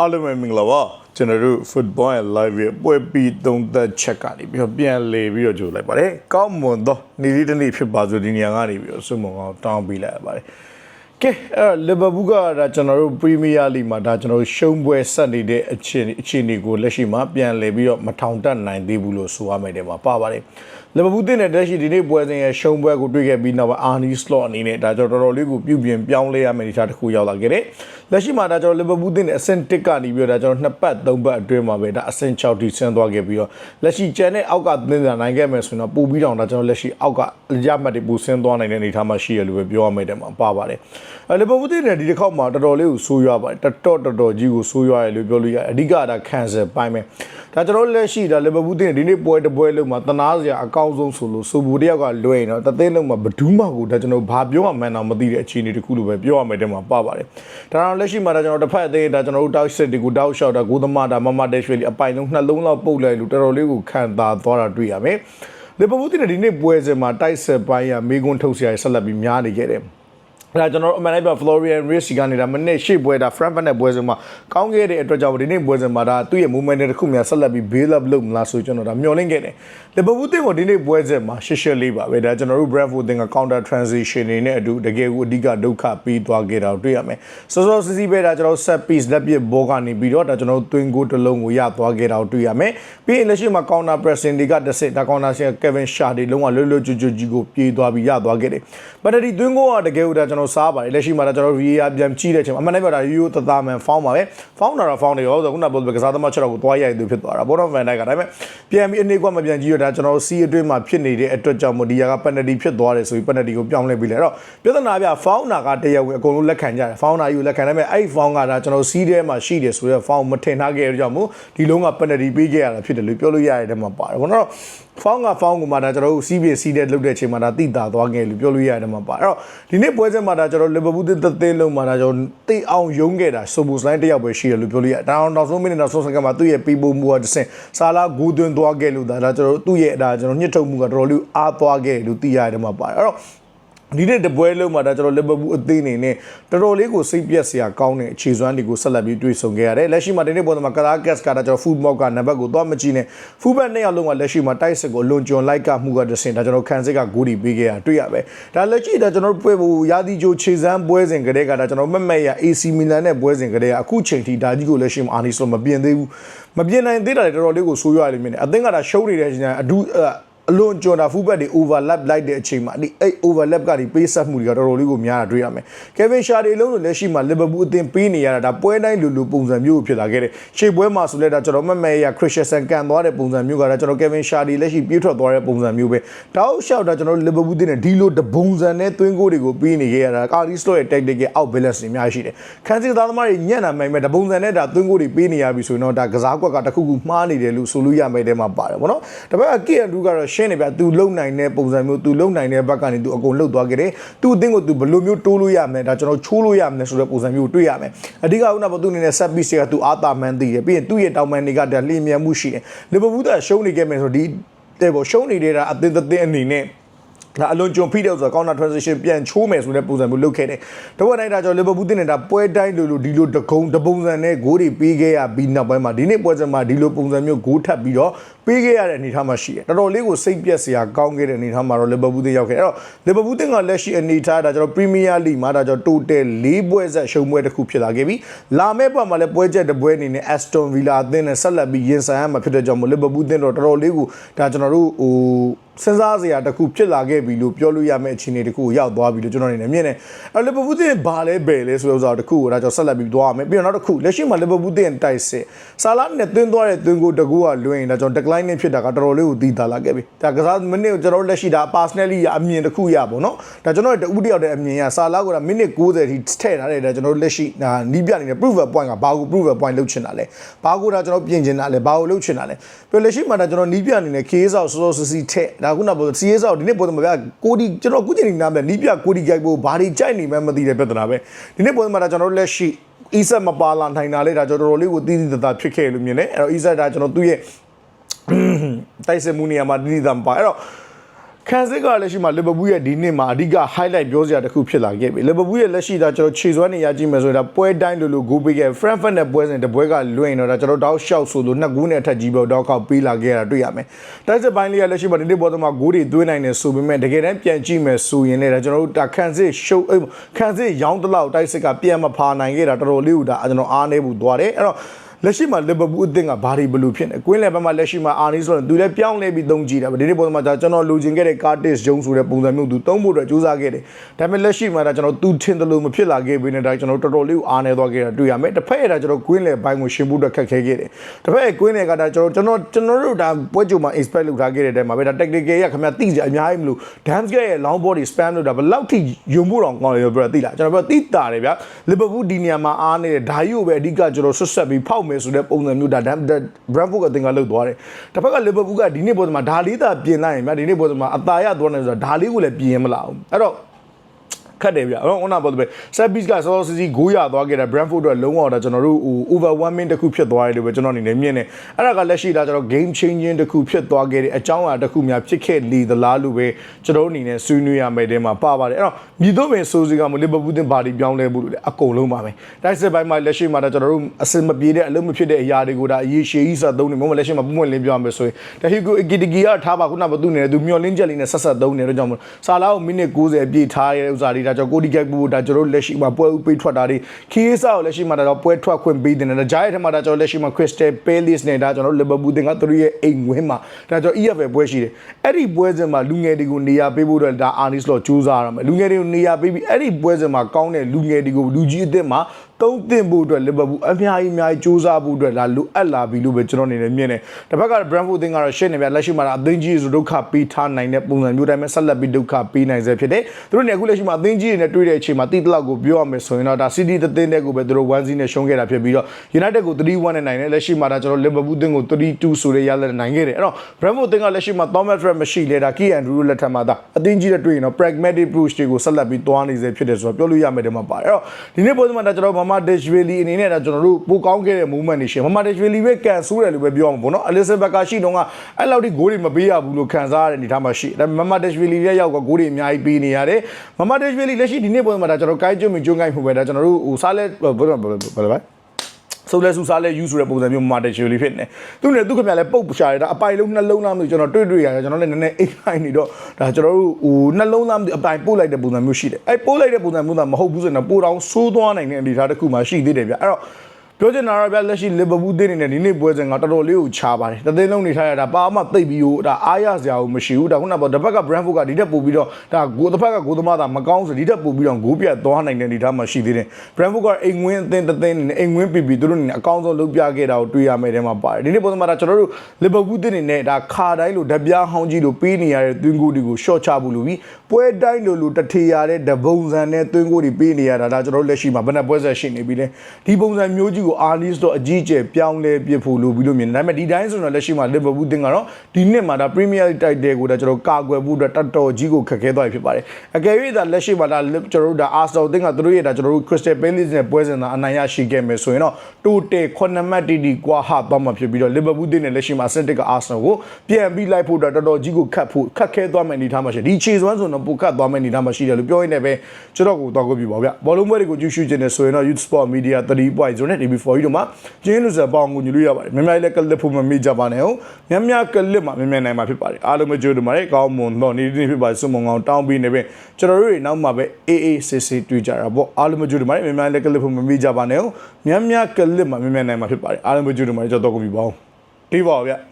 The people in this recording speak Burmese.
အားလုံးပဲမင်္ဂလာပါကျွန်တော်တို့ football and live ရဲ့ပွဲပြီးသုံးသက်ချက်ကနေပြီးတော့ပြန်လေပြီးတော့ကြိုလိုက်ပါတယ်ကောင်းမွန်သောနေ့လေးတစ်နေ့ဖြစ်ပါစို့ဒီနေရာကနေပြီးတော့ဆုမွန်ကောင်းတောင်းပေးလိုက်ရပါတယ်ကဲအဲ့လီဗာပူးကဒါကျွန်တော်တို့ပရီးမီးယားလိမှာဒါကျွန်တော်တို့ရှုံးပွဲဆက်နေတဲ့အခြေအနေအခြေအနေကိုလက်ရှိမှာပြန်လေပြီးတော့မထောင်တက်နိုင်သေးဘူးလို့ဆိုရမယ်တဲ့မှာပါပါတယ်လီဗာပူးတင်တဲ့တက်ရှိဒီနေ့ပွဲစဉ်ရဲ့ရှုံးပွဲကိုတွေ့ခဲ့ပြီးနောက်အာနီစလော့အနေနဲ့ဒါကျွန်တော်တော်တော်လေးကိုပြုပြင်ပြောင်းလဲရမယ့်အနေအထားတစ်ခုရောက်လာခဲ့တယ်လက်ရှိမှာဒါကျွန်တော်လီဗာပူးတင်တဲ့အဆင့်1ကနေပြီးတော့ဒါကျွန်တော်နှစ်ပတ်သုံးပတ်အတွင်းမှာပဲဒါအဆင့်6ထိဆင်းသွားခဲ့ပြီးတော့လက်ရှိကျန်တဲ့အောက်ကသင်းစာနိုင်ခဲ့မယ်ဆိုရင်တော့ပို့ပြီးတော့ဒါကျွန်တော်လက်ရှိအောက်ကရမှတ်တွေပူဆင်းသွားနိုင်တဲ့အနေအထားမှာရှိရလို့ပဲပြောရမယ်တဲ့မှာပါပါတယ်အဲလီဗာပူးတင်တဲ့ဒီတစ်ခေါက်မှာတော်တော်လေးကိုဆိုးရွားပါတယ်တော်တော်တော်တော်ကြီးကိုဆိုးရွားရလို့ပြောလို့ရတယ်အဓိကဒါခံဆယ်ပိုင်းပဲဒါကျွန်တော်လက်ရှိဒါလီဗာပူးတင်ဒီနေ့ပွဲတစ်ပွဲလုံးမှာတနာစရာအကောင်းဆုံးဆိုလို့ဆိုဘူးတယောက်ကလွှဲရင်တော့တသိန်းလုံးမှာဘဒူးမကိုဒါကျွန်တော်ဘာပြောမှမှန်းတော့မသိတဲ့အခြေအနေတစ်ခုလိုပဲပြောရမယ်တဲ့မှာပါပါတယ်ဒါတော့လက်ရှိမှာဒါကျွန်တော်တစ်ဖက်အသေးဒါကျွန်တော်တို့တောက်စစ်တွေကိုတောက်လျှောက်တာကိုသမားဒါမမတက်ရွှေလီအပိုင်လုံးနှလုံးလောက်ပုတ်လိုက်လို့တော်တော်လေးကိုခံသာသွားတာတွေ့ရမယ်လီဗာပူးတင်ဒီနေ့ပွဲစဉ်မှာတိုက်ဆက်ပိုင်းရမေကွန်းထုတ်စရာဆက်လက်ပြီးများနေခဲ့တယ် အဲ့ဒါကျွန်တော်တို့အမှန်တကယ် Florian Ricci ကနေဒါမနစ်ရှေ့ပွဲဒါ Frankfurt နဲ့ပွဲစဉ်မှာကောင်းခဲ့တဲ့အတွက်ကြောင့်ဒီနေ့ပွဲစဉ်မှာဒါသူ့ရဲ့ movement တွေတစ်ခုများဆက်လက်ပြီး bail up လုပ်မလားဆိုကျွန်တော်ဒါမျှော်လင့်ခဲ့တယ်။ Liverpool တင်ကိုဒီနေ့ပွဲစဉ်မှာရှစ်ရှစ်လေးပါပဲဒါကျွန်တော်တို့ Brentford တင်က counter transition တွေနဲ့အတူတကယ်ကိုအဓိကဒုက္ခပြီးသွားခဲ့တာကိုတွေ့ရမယ်။စောစောစီးစီးပဲဒါကျွန်တော် set piece လက်ပစ်ဘောကနေပြီးတော့ဒါကျွန်တော်တို့ twin goal တစ်လုံးကိုရသွားခဲ့တာကိုတွေ့ရမယ်။ပြီးရင်လက်ရှိမှာ counter pressing တွေကတစ်စစ်ဒါ counter ဆင် Kevin Shaw တွေလုံးဝလွတ်လွတ်ကျွတ်ကျွတ်ကြီးကိုပြေးသွားပြီးရသွားခဲ့တယ်။ but ဒီ twin goal ကတကယ်ကိုဒါကျွန်တော်စားပါတယ်လက်ရှိမှာဒါကျွန်တော် VAR ပြန်ကြည့်တဲ့အချိန်မှာအမှန်တကယ်ဒါရိုးရိုးတသားမှန်ဖောင်းပါပဲ။ဖောင်းတာတော့ဖောင်းတယ်ရောဆိုတော့ခုနကပြောတဲ့ကစားသမားချက်တော့ကိုသွားရိုက်သူဖြစ်သွားတာဘောတော့ Van Dijk ကဒါပေမဲ့ပြန်ပြီးအနေကွက်မပြန်ကြည့်ရတာကျွန်တော်စီးအတွင်းမှာဖြစ်နေတဲ့အတွက်ကြောင့်မို့ဒီယာက penalty ဖြစ်သွားတယ်ဆိုပြီး penalty ကိုပြောင်းလဲပြီးလဲတော့ပြဿနာပြဖောင်းနာကတရားဝင်အကုန်လုံးလက်ခံကြတယ်ဖောင်းနာယူလက်ခံတယ်မဲ့အဲ့ဖောင်းကဒါကျွန်တော်စီးထဲမှာရှိတယ်ဆိုတော့ဖောင်းမထင်ထားခဲ့တဲ့ကြောင့်မို့ဒီလုံးက penalty ပေးခဲ့ရတာဖြစ်တယ်လို့ပြောလို့ရတဲ့ထဲမှာပါတယ်ဘောတော့ ဖောင်းကဖောင်းကမှဒါကျွန်တော်တို့စီးပြစီးတဲ့လုတ်တဲ့အချိန်မှာဒါတိတာသွားခဲ့လို့ပြောလို့ရတဲ့မှာပါအဲ့တော့ဒီနေ့ပွဲစဉ်မှာဒါကျွန်တော်လီဗာပူးတင်းသင်းလုံးမှာဒါကျွန်တော်တိတ်အောင်ယုံခဲ့တာဆိုဘူစလိုင်းတယောက်ပဲရှိတယ်လို့ပြောလို့ရဒါအောင်နောက်ဆုံးမိနစ်နောက်ဆုံးစက္ကန့်မှာသူ့ရဲ့ပီပိုမူကတစ်ဆင့်ဆာလာဂူသွင်းသွားခဲ့လို့ဒါဒါကျွန်တော်တို့သူ့ရဲ့ဒါကျွန်တော်ညှစ်ထုတ်မှုကတော်တော်လေးအားသွားခဲ့တယ်လို့သိရတယ်မှာပါတယ်အဲ့တော့ ဒီနေ့တပွဲလုံးမှာဒါကျွန်တော်လီဗာပူးအသင်းအနေနဲ့တော်တော်လေးကိုစိတ်ပြက်စရာကောင်းတဲ့အခြေစွမ်းတွေကိုဆက်လက်ပြီးတွေ့ဆုံခဲ့ရတယ်လက်ရှိမှာဒီနေ့ပေါ်မှာကလာကက်စ်ကဒါကျွန်တော်ဖူးမောက်ကနံပါတ်ကိုသွားမကြည့်နဲ့ဖူးဘက်နှစ်ယောက်လုံးကလက်ရှိမှာတိုက်စစ်ကိုလွန်ကျွံလိုက်ကမှုကတဆင်ဒါကျွန်တော်ခန်းစစ်ကဂိုးဒီပေးခဲ့ရတွေ့ရပဲဒါလက်ရှိဒါကျွန်တော်ပွဲဖို့ရာသီကြိုခြေစမ်းပွဲစဉ်ကလေးကဒါကျွန်တော်မက်မက်ရ AC Milan နဲ့ပွဲစဉ်ကလေးကအခုချိန်ထိဒါကြီးကိုလက်ရှိမှာအာနီဆိုမပြင်သေးဘူးမပြင်နိုင်သေးတာလေတော်တော်လေးကိုဆိုးရွားလိမ့်မယ်အသင်းကဒါရှုံးနေတဲ့အချိန်အဒူ အလွန်ကျွံတာဖူးဘက်တွေ overlap လိုက်တဲ့အချိန်မှာဒီအဲ့ overlap ကနေပေးဆက်မှုတွေကတော်တော်လေးကိုများတာတွေ့ရမယ်။ Kevin Shaw တွေလုံးလို့လက်ရှိမှာ Liverpool အသင်းပေးနေရတာဒါပွဲတိုင်းလူလူပုံစံမျိုးဖြစ်လာခဲ့တယ်။ရှေ့ပွဲမှာဆိုလဲဒါကျွန်တော်မမဲရ Christensen ကန်သွားတဲ့ပုံစံမျိုးကဒါကျွန်တော် Kevin Shaw တွေလက်ရှိပြေးထွက်သွားတဲ့ပုံစံမျိုးပဲ။တောက်လျှောက်တာကျွန်တော် Liverpool အသင်းနဲ့ဒီလိုတပုံစံနဲ့သွင်းကိုတွေကိုပေးနေခဲ့ရတာ Carly Slow ရဲ့ tactic ရဲ့ out balance တွေအများကြီးရှိတယ်။ခန်းစစ်သားသမားတွေညံ့တာမှန်မဲ့တပုံစံနဲ့ဒါသွင်းကိုတွေပေးနေရပြီဆိုရင်တော့ဒါကစားကွက်ကတခုခုမှားနေတယ်လို့ဆိုလို့ရမယ်တဲ့မှာပါတယ်ဗောနော်။ဒါပေမဲ့ Kian Ru ကတော့ရှင်းနေပြသူလုံနိုင်တဲ့ပုံစံမျိုးသူလုံနိုင်တဲ့ဘက်ကနေသူအကုန်လှုပ်သွားခဲ့တယ်သူ့အသင်းကိုသူဘယ်လိုမျိုးတိုးလို့ရမလဲဒါကျွန်တော်ချိုးလို့ရမလဲဆိုတဲ့ပုံစံမျိုးတွေ့ရမယ်အဓိကဦးနာဘသူအနေနဲ့ set piece ကသူအာသာမှန်းသိတယ်ပြီးရင်သူ့ရဲ့တောင်ပန်တွေကဒါလျင်မြန်မှုရှိတယ်လီဗာပူးကရှုံးနေခဲ့မယ်ဆိုဒီတဲ့ပေါ့ရှုံးနေတဲ့အသင်းသင်းအနေနဲ့ ဒါအလွန်ကြုံဖိတဲ့ဆိုတော့ counter transition ပြန်ချိုးမယ်ဆိုတဲ့ပုံစံမျိုးလုပ်ခဲ့တယ်။တဝက်တိုင်းဒါကြောင့်လီဗာပူးတင်နေတာပွဲတိုင်းလိုလိုဒီလိုတကုံတပုံစံနဲ့ဂိုးတွေပေးခဲ့ရပြီးနောက်ပိုင်းမှာဒီနေ့ပွဲစဉ်မှာဒီလိုပုံစံမျိုးဂိုးထပ်ပြီးတော့ပေးခဲ့ရတဲ့အနေအထားမှာရှိတယ်။တော်တော်လေးကိုစိတ်ပြက်စရာကောင်းခဲ့တဲ့အနေအထားမှာတော့လီဗာပူးတင်ရောက်ခဲ့တယ်။အဲ့တော့လီဗာပူးတင်ကလက်ရှိအနေအထားဒါကျွန်တော်ပရီးမီးယားလိမှာဒါကျွန်တော် total ၄ပွဲဆက်ရှုံးပွဲတစ်ခုဖြစ်လာခဲ့ပြီ။လာမယ့်ပတ်မှာလည်းပွဲချက်တစ်ပွဲအနေနဲ့ Aston Villa အသင်းနဲ့ဆက်လက်ပြီးရင်ဆိုင်ရမှာဖြစ်တဲ့ကြောင့်မို့လီဗာပူးတင်တော့တော်တော်လေးကိုဒါကျွန်တော်တို့ဟို စဉ်းစားစရာတစ်ခုဖြစ်လာခဲ့ပြီလို့ပြောလို့ရမယ့်အခြေအနေတစ်ခုကိုရောက်သွားပြီလို့ကျွန်တော်အနေနဲ့မြင်တယ်။အဲလီဗာပူးတင်ဘာလဲဘယ်လဲဆိုတဲ့ဥစ္စာတစ်ခုကိုဒါကျွန်တော်ဆက်လက်ပြီးသွားရမယ်။ပြီးတော့နောက်တစ်ခုလက်ရှိမှာလီဗာပူးတင်တိုက်စစ်ဆာလာနဲ့သွင်းသွားတဲ့သွင်းကိုတကူကလွင်ရင်ဒါကျွန်တော် decline နဲ့ဖြစ်တာကတော်တော်လေးကိုတည်တာလာခဲ့ပြီ။ဒါကစားမိနစ်ကိုကျွန်တော်လက်ရှိဒါ personally အမြင်တစ်ခုရပါတော့။ဒါကျွန်တော်တူတယောက်တည်းအမြင်ရဆာလာကဒါမိနစ်60ထိထည့်ထားတဲ့ဒါကျွန်တော်လက်ရှိဒါနီးပြနေတဲ့ proof point ကဘာကို proof point လုပ်ချင်တာလဲ။ဘာကိုဒါကျွန်တော်ပြင်ချင်တာလဲ။ဘာကိုလုပ်ချင်တာလဲ။ပြီးလက်ရှိမှာဒါကျွန်တော်နီးပြနေတဲ့ KS ဆောက်စောစောစီစီထည့်ဒါခုနက CA ဆောက်ဒီနေ့ပေါ်မှာဗျာကိုဒီကျွန်တော်ကုချင်နေနာမယ်နီးပြကိုဒီကြိုက်ဖို့ဘာတွေကြိုက်နေမှမသိတဲ့ပြဿနာပဲဒီနေ့ပေါ်မှာဒါကျွန်တော်လက်ရှိ ESET မပါလာနိုင်တာလေဒါကျွန်တော်တို့လေးကိုတည်တည်တသာဖြစ်ခဲ့လို့မြင်တယ်အဲ့တော့ ESET ဒါကျွန်တော်သူ့ရဲ့တိုက်စစ်မှုနေရာမှာတည်တည်သာမပါအဲ့တော့ ခခန်းစစ်ကလက်ရှိမှာလီဗာပူးရဲ့ဒီနှစ်မှာအဓိက highlight ပြောစရာတစ်ခုဖြစ်လာခဲ့ပြီလီဗာပူးရဲ့လက်ရှိဒါကျွန်တော်ခြေစွမ်းနေရကြည့်မယ်ဆိုရင်ဒါပွဲတိုင်းလိုလိုဂိုးပေးခဲ့ Frankfurt နဲ့ပွဲစဉ်တပွဲကလွှင့်တော့ဒါကျွန်တော်တောက်လျှောက်ဆိုလို့နှစ်ဂိုးနဲ့အထက်ကြီးပဲတောက်ခောက်ပေးလာခဲ့တာတွေ့ရမယ်တိုက်စစ်ပိုင်းလေးကလက်ရှိမှာဒီနေ့ပေါ်တော့မှာဂိုးတွေသွင်းနိုင်တယ်ဆိုပေမဲ့တကယ်တမ်းပြန်ကြည့်မယ်ဆိုရင်လည်းဒါကျွန်တော်တို့ဒါခန်းစစ်ရှုပ်ခန်းစစ်ရောင်းတလောက်တိုက်စစ်ကပြန်မဖာနိုင်ခဲ့တာတော်တော်လေးဟူဒါကျွန်တော်အားနေဘူးသွားတယ်အဲ့တော့ လက်ရှိမှာလီဗာပူးအသင်းကဘာတွေဘယ်လိုဖြစ်နေကွင်းလယ်ဘက်မှာလက်ရှိမှာအာနီဆိုရင်သူလည်းပြောင်းလဲပြီးသုံးကြည့်တာဒီနေ့ပုံစံမှာဒါကျွန်တော်လိုချင်ခဲ့တဲ့ Curtis Jones ဆိုတဲ့ပုံစံမျိုးသူသုံးဖို့အတွက်ကြိုးစားခဲ့တယ်ဒါပေမဲ့လက်ရှိမှာဒါကျွန်တော်သူထင်တယ်လို့မဖြစ်လာခဲ့ဘဲနဲ့ဒါကျွန်တော်တော်တော်လေးကိုအားနေသွားခဲ့တာတွေ့ရမယ်တစ်ဖက်ရတာကျွန်တော်ကွင်းလယ်ဘိုင်းကိုရှင်ဖို့အတွက်ခက်ခဲခဲ့တယ်တစ်ဖက်ကွင်းလယ်ကဒါကျွန်တော်ကျွန်တော်ကျွန်တော်တို့ဒါပွဲကြိုမှာ expect လုပ်ထားခဲ့တဲ့တဲမှာပဲဒါ technical ရခင်ဗျာတိကြအများကြီးမလို့ Damsgate ရဲ့ long body spam လို့ဒါဘယ်လောက်ထိယုံဖို့တော့ကောင်းတယ်ပြောတိလားကျွန်တော်ပြောတိတာတယ်ဗျာ Liverpool ဒီနေရာမှာအားနေတဲ့ဓာကြီးကိုပဲအဓိကကျွန်တော်ဆွတ်ဆက်ပြီးဖောက်မယ်ဆိုတဲ့ပုံစံမျိုးဒါ Brentford ကတင်ကလုတ်သွားတယ်တစ်ဖက်က Liverpool ကဒီနေ့ပေါ်မှာဓာလေးသာပြင်လိုက်ရင်ဗျာဒီနေ့ပေါ်မှာအသာရသွားနေဆိုတာဓာလေးကိုလည်းပြင်မလာဘူးအဲ့တော့ ခတ်တယ်ဗျအဲ့တော့ဟိုနာပေါ်တဲ့ဆက်ဘစ်ကစောစောစီစီဂိုးရသွားခဲ့တာ Brentford အတွက်လုံးဝတော့ကျွန်တော်တို့ဟို over 1 min တခုဖြစ်သွားတယ်လို့ပဲကျွန်တော်အနေနဲ့မြင်တယ်အဲ့ဒါကလက်ရှိဒါကျွန်တော် game changing တခုဖြစ်သွားခဲ့တဲ့အကြောင်းအရာတခုများဖြစ်ခဲ့လေသလားလို့ပဲကျွန်တော်အနေနဲ့ဆွေးနွေးရမယ်တဲမှာပါပါတယ်အဲ့တော့မြည်တော့ပင်ဆိုစီကမလီဗာပူးတင်ပါတီပြောင်းလဲဖို့လို့လေအကုန်လုံးပါပဲတိုက်စစ်ပိုင်းမှာလက်ရှိမှာဒါကျွန်တော်တို့အစင်မပြေတဲ့အလုံးမဖြစ်တဲ့အရာတွေကိုဒါအရေးရှည်ကြီးဆက်သုံးနေမဟုတ်လက်ရှိမှာပုံမှန်လင်းပြောရမယ်ဆိုရင်ဒါဟီကိုအကီတကီကထားပါခုနကသူနေတယ်သူမျောလင်းချက်လေးနဲ့ဆက်ဆက်သုံးနေတော့ကြောင့်ဆာလာကိုမိနစ်90ပြည့်ထားရတဲ့ဥစ္စာတွေဒါကျွန်တော်ကိုဒီကက်ဘူးဒါကျွန်တော်လက်ရှိမှာပွဲဥပေးထွက်တာတွေခီးဆာကိုလက်ရှိမှာဒါတော့ပွဲထွက်ခွင့်ပေးတယ်ဒါဂျားရဲ့ထက်မှာဒါကျွန်တော်လက်ရှိမှာ Crystal Palace နဲ့ဒါကျွန်တော်လီဗာပူးတင်ကသူရဲ့အိမ်ဝင်းမှာဒါကျွန်တော် EFL ပွဲရှိတယ်အဲ့ဒီပွဲစဉ်မှာလူငယ်တွေကိုနေရာပေးဖို့တော့ဒါအာနီစ်လော့ကြိုးစားရမယ်လူငယ်တွေကိုနေရာပေးပြီးအဲ့ဒီပွဲစဉ်မှာကောင်းတဲ့လူငယ်တွေကိုလူကြီးအသစ်မှာ သုံးသင့်ဖို့အတွက်လီဗာပူးအများကြီးအများကြီးစူးစမ်းဖို့အတွက်လာလိုအပ်လာပြီလို့ပဲကျွန်တော်အနေနဲ့မြင်တယ်တစ်ဖက်က Brentford တင်ကတော့ရှင်းနေပြလက်ရှိမှာအသင်းကြီးဆိုဒုက္ခပေးထားနိုင်တဲ့ပုံစံမျိုးတိုင်းပဲဆက်လက်ပြီးဒုက္ခပေးနိုင်စေဖြစ်တယ်သူတို့နေအခုလက်ရှိမှာအသင်းကြီးတွေနဲ့တွေ့တဲ့အချိန်မှာတိတလောက်ကိုပြောရမယ်ဆိုရင်တော့ဒါ City တသင်းတဲ့ကိုပဲသူတို့1-0နဲ့ရှုံးခဲ့တာဖြစ်ပြီးတော့ United ကို3-1နဲ့နိုင်တယ်လက်ရှိမှာဒါကျွန်တော် Liverpool တင်ကို3-2ဆိုတဲ့ရလဒ်နိုင်ခဲ့တယ်အဲ့တော့ Brentford တင်ကလက်ရှိမှာ Thomas Tuchel မရှိလဲဒါ Key Andrew လက်ထက်မှာဒါအသင်းကြီးနဲ့တွေ့ရင်တော့ pragmatic approach တွေကိုဆက်လက်ပြီးသွားနေစေဖြစ်တယ်ဆိုတော့ပြောလို့ရမယ်ဒီမှာပါတယ်အဲ့တော့ဒီနေ့ပွဲစဉ်မှာဒါကျွန်တော် Mama Dashvili အနေနဲ့ဒါကျွန်တော်တို့ပိုကောင်းခဲ့တဲ့ movement တွေရှင် Mama Dashvili ပဲကန်ဆိုးတယ်လို့ပဲပြောအောင်ပေါ့နော် Elizabeth ကရှိတော့ကအဲ့လောက်ထိဂိုးတွေမပေးရဘူးလို့ခံစားရတဲ့အနေထားမှာရှိဒါပေမဲ့ Mama Dashvili ရဲ့ရောက်ကဂိုးတွေအများကြီးပေးနေရတယ် Mama Dashvili လက်ရှိဒီနေ့ပုံစံမှာဒါကျွန်တော်ကိုင်းကျွတ်မကျွန်းကိုင်းဖို့ပဲဒါကျွန်တော်တို့ဟိုစားလဲဘယ်လိုဘ ယ်လိုပဲဆိုလဲဆူစားလဲယူဆိုတဲ့ပုံစံမျိုးမှာတက်ချီလေးဖြစ်နေသူနဲ့သူခင်ဗျာလဲပုတ်ပရှာရတာအပိုင်လုံးနှလုံးသားမျိုးကျွန်တော်တွေ့တွေ့ရတယ်ကျွန်တော်လည်းနည်းနည်းအိတ်ခိုင်းနေတော့ဒါကျွန်တော်တို့ဟိုနှလုံးသားအပိုင်ပို့လိုက်တဲ့ပုံစံမျိုးရှိတယ်အဲပို့လိုက်တဲ့ပုံစံမျိုးသာမဟုတ်ဘူးဆိုရင်တော့ပိုတောင်ဆိုးသွားနိုင်တဲ့အနေအထားတစ်ခုမှရှိသေးတယ်ဗျအဲ့တော့ ပြောချင်တာတော့ဗျလက်ရှိလီဗာပူးတင်းနေတဲ့ဒီနေ့ပွဲစဉ်ကတော်တော်လေးကိုခြားပါတယ်တသိန်းလုံးနေထားရတာပါမှသိပ်ပြီးဟိုဒါအားရစရာကိုမရှိဘူးဒါခုနကတစ်ဖက်က Brentford ကဒီတက်ပို့ပြီးတော့ဒါကိုတစ်ဖက်ကကိုသမားသာမကောင်းဆိုဒီတက်ပို့ပြီးတော့ဂိုးပြတ်သွားနိုင်တဲ့အနေအထားမှာရှိသေးတယ် Brentford ကအိမ်ဝင်းအသင်းတသိန်းနေအိမ်ဝင်းပြီးပြီးသူတို့နေအကောင်းဆုံးလုပ်ပြခဲ့တာကိုတွေ့ရမယ်တဲ့မှာပါတယ်ဒီနေ့ပုံစံမှာဒါကျွန်တော်တို့လီဗာပူးတင်းနေတဲ့ဒါခါတိုင်းလိုဓပြားဟောင်းကြီးလိုပေးနေရတဲ့သွင်းကိုတွေကို short ချဖို့လိုပြီးပွဲတိုင်းလိုလိုတထေရတဲ့ဒပုံစံနဲ့သွင်းကိုတွေပေးနေရတာဒါကျွန်တော်တို့လက်ရှိမှာဘယ်နဲ့ပွဲဆက်ရှိနေပြီလဲဒီပုံစံမျိုးကြီးကိုအာလီစ်တော့အကြီးကျယ်ပြောင်းလဲပြဖို့လိုပြီးလို့မြင်တယ်ဒါပေမဲ့ဒီတိုင်းဆိုတော့လက်ရှိမှာလီဗာပူးတင်ကတော့ဒီနှစ်မှာဒါပရီးမီးယားတိုက်တယ်ကိုဒါကျွန်တော်ကာကွယ်ဖို့အတွက်တတော်ကြီးကိုခက်ခဲသွားပြီဖြစ်ပါတယ်အကယ်၍ဒါလက်ရှိမှာဒါကျွန်တော်တို့ဒါအာဆယ်တင်ကသူတို့ရဲ့ဒါကျွန်တော်တို့ခရစ္စတယ်ပယ်လစ်နဲ့ပွဲစဉ်သာအနိုင်ရရှိခဲ့မယ်ဆိုရင်တော့တိုတယ်9မှတ်တီတီကွာဟသွားမှာဖြစ်ပြီးတော့လီဗာပူးတင်နဲ့လက်ရှိမှာစက်တစ်ကအာဆယ်ကိုပြန်ပြီးလိုက်ဖို့အတွက်တတော်ကြီးကိုခတ်ဖို့ခက်ခဲသွားမယ်အနေထားမှာရှိဒီခြေစွမ်းဆိုတော့ပိုခတ်သွားမယ်အနေထားမှာရှိတယ်လို့ပြောရင်းနဲ့ပဲကျွန်တော်ကိုတော့ကိုပြပါဗျဘောလုံးပွဲတွေကိုကြည့်ရှုခြင်းနဲ့ဆိုရင်တော့ Youth Sport Media 3.0နဲ့ TV4 တို့မှာကျင်းလို့စပေါင်းကိုညွှန်လို့ရပါတယ်မြန်မာလည်းကလစ်ဖို့မမိကြပါနဲ့ဟုတ်များများကလစ်မှာမြန်မြန်နိုင်မှာဖြစ်ပါတယ်အားလုံးမကြိုးတူပါတယ်ကောင်းမွန်တော့နေ့နေ့ဖြစ်ပါတယ်စွန်မုံကောင်တောင်းပြီးနေပဲကျွန်တော်တို့တွေနောက်မှာပဲအေးအေးဆေးဆေးတွေ့ကြတာပေါ့အားလုံးမကြိုးတူပါတယ်မြန်မာလည်းကလစ်ဖို့မမိကြပါနဲ့ဟုတ်များများကလစ်မှာမြန်မြန်နိုင်မှာဖြစ်ပါတယ်အားလုံးမကြိုးတူပါတယ်ကျွန်တော်တော့ကိုပြပါအောင်ဒီပါဗျ